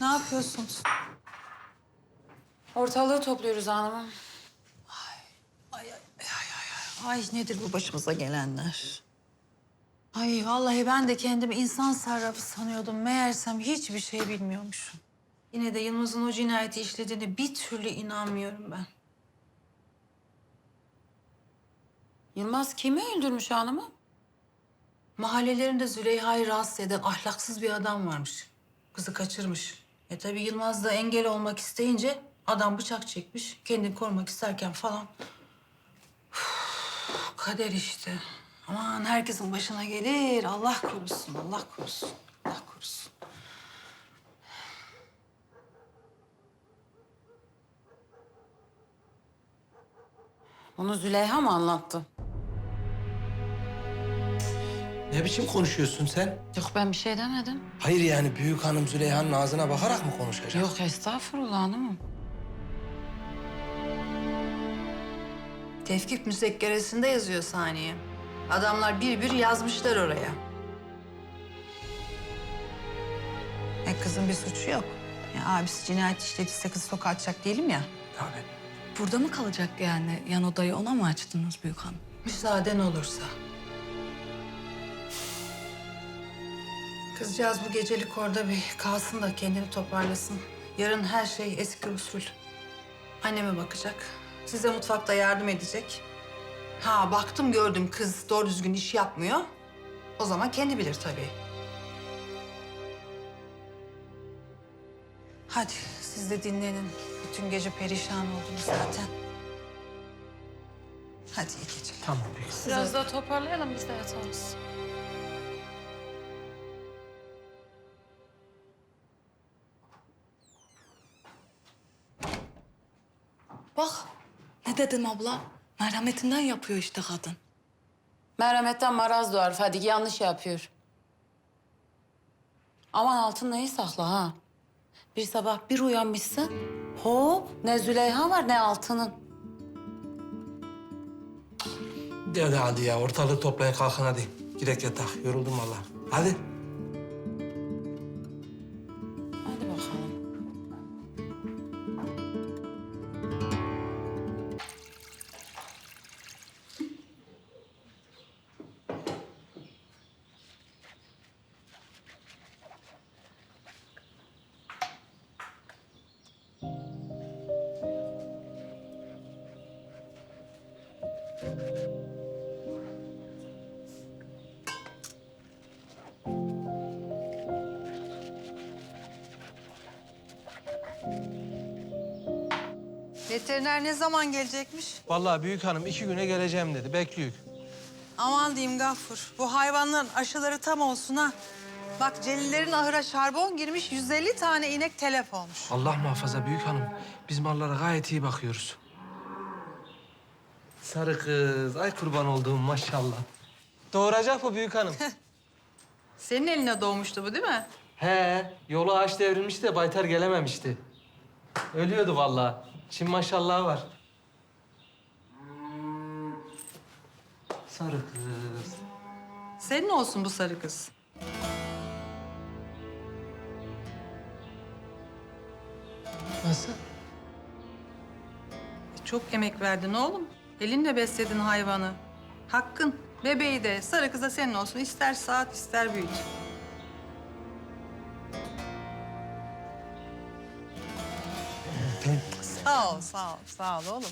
Ne yapıyorsunuz? Ortalığı topluyoruz hanımım. Ay nedir bu başımıza gelenler? Ay vallahi ben de kendimi insan sarrafı sanıyordum. Meğersem hiçbir şey bilmiyormuşum. Yine de Yılmaz'ın o cinayeti işlediğine bir türlü inanmıyorum ben. Yılmaz kimi öldürmüş hanımım? Mahallelerinde Züleyha'yı rahatsız eden ahlaksız bir adam varmış. Kızı kaçırmış. E tabii Yılmaz da engel olmak isteyince adam bıçak çekmiş. Kendini korumak isterken falan. Üf, kader işte. Aman herkesin başına gelir. Allah korusun, Allah korusun, Allah korusun. Bunu Züleyha mı anlattı? Ne biçim konuşuyorsun sen? Yok ben bir şey demedim. Hayır yani büyük hanım Züleyha'nın ağzına bakarak mı konuşacak? Yok estağfurullah hanımım. Tevkif müzekkeresinde yazıyor saniye. Adamlar bir bir yazmışlar oraya. E kızın bir suçu yok. Ya abisi cinayet işlediyse kızı sokağa atacak değilim ya. Tabii. Burada mı kalacak yani? Yan odayı ona mı açtınız Büyük Hanım? Müsaaden olursa. Kızcağız bu gecelik orada bir kalsın da kendini toparlasın. Yarın her şey eski usul. Anneme bakacak. Size mutfakta yardım edecek. Ha baktım gördüm kız doğru düzgün iş yapmıyor. O zaman kendi bilir tabii. Hadi siz de dinlenin. Bütün gece perişan oldunuz zaten. Hadi iyi geceler. Tamam büyük. Biraz daha toparlayalım biz de yatarız. Bak ne dedim abla? Merhametinden yapıyor işte kadın. Merhametten maraz doğar Fadik yanlış yapıyor. Aman altın neyi sakla ha? Bir sabah bir uyanmışsın. Hop ne Züleyha var ne altının. Hadi hadi ya ortalığı toplayın kalkın hadi. Girek yatak. Yoruldum vallahi. Hadi. Hadi Veteriner ne zaman gelecekmiş? Vallahi büyük hanım iki güne geleceğim dedi. Bekliyor. Aman diyeyim Gaffur. Bu hayvanların aşıları tam olsun ha. Bak Celillerin ahıra şarbon girmiş 150 tane inek telef olmuş. Allah muhafaza büyük hanım. Biz mallara gayet iyi bakıyoruz. Sarı kız. Ay kurban olduğum maşallah. Doğuracak mı büyük hanım? Senin eline doğmuştu bu değil mi? He, yolu ağaç devrilmişti de baytar gelememişti. Ölüyordu vallahi. Şimdi maşallah var. Sarı kız. Senin olsun bu sarı kız. Nasıl? Çok emek verdin oğlum. Elinle besledin hayvanı. Hakkın. Bebeği de sarı kıza senin olsun. İster saat ister büyüt. Sağ ol, sağ ol, sağ ol oğlum.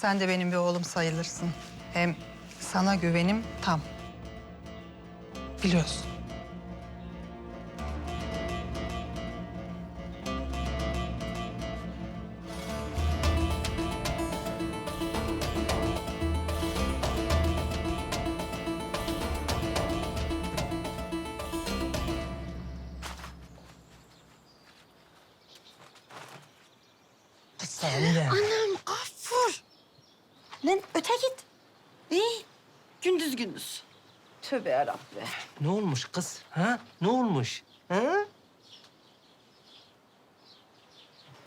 Sen de benim bir oğlum sayılırsın. Hem sana güvenim tam. Biliyorsun. Lan öte git. İyi. Gündüz gündüz. Tövbe yarabbi. Ne olmuş kız? Ha? Ne olmuş? Ha?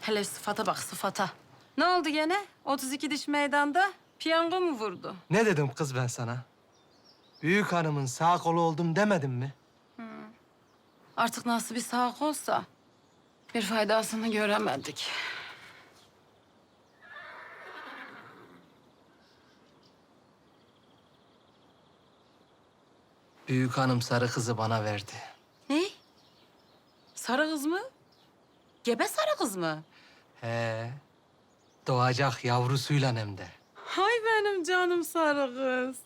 Hele sıfata bak sıfata. Ne oldu gene? 32 diş meydanda piyango mu vurdu? Ne dedim kız ben sana? Büyük hanımın sağ kolu oldum demedim mi? Artık nasıl bir sağ olsa Bir faydasını göremedik. Büyük hanım sarı kızı bana verdi. Ne? Sarı kız mı? Gebe sarı kız mı? He. Doğacak yavrusuyla hem de. Hay benim canım sarı kız.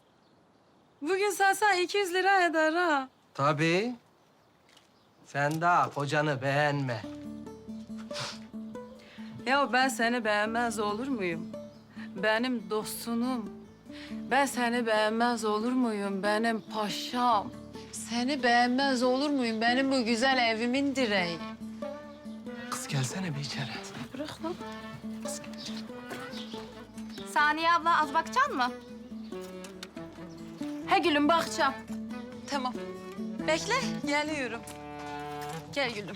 Bugün satsan 200 lira eder ha. Tabii. Sen daha kocanı beğenme. Ya ben seni beğenmez olur muyum? Benim dostunum. Ben seni beğenmez olur muyum? Benim paşam. Seni beğenmez olur muyum? Benim bu güzel evimin direği. Kız gelsene bir içeri. Bırak lan. Saniye abla az bakacaksın mı? He gülüm bakacağım. Tamam. Bekle geliyorum. Gel gülüm.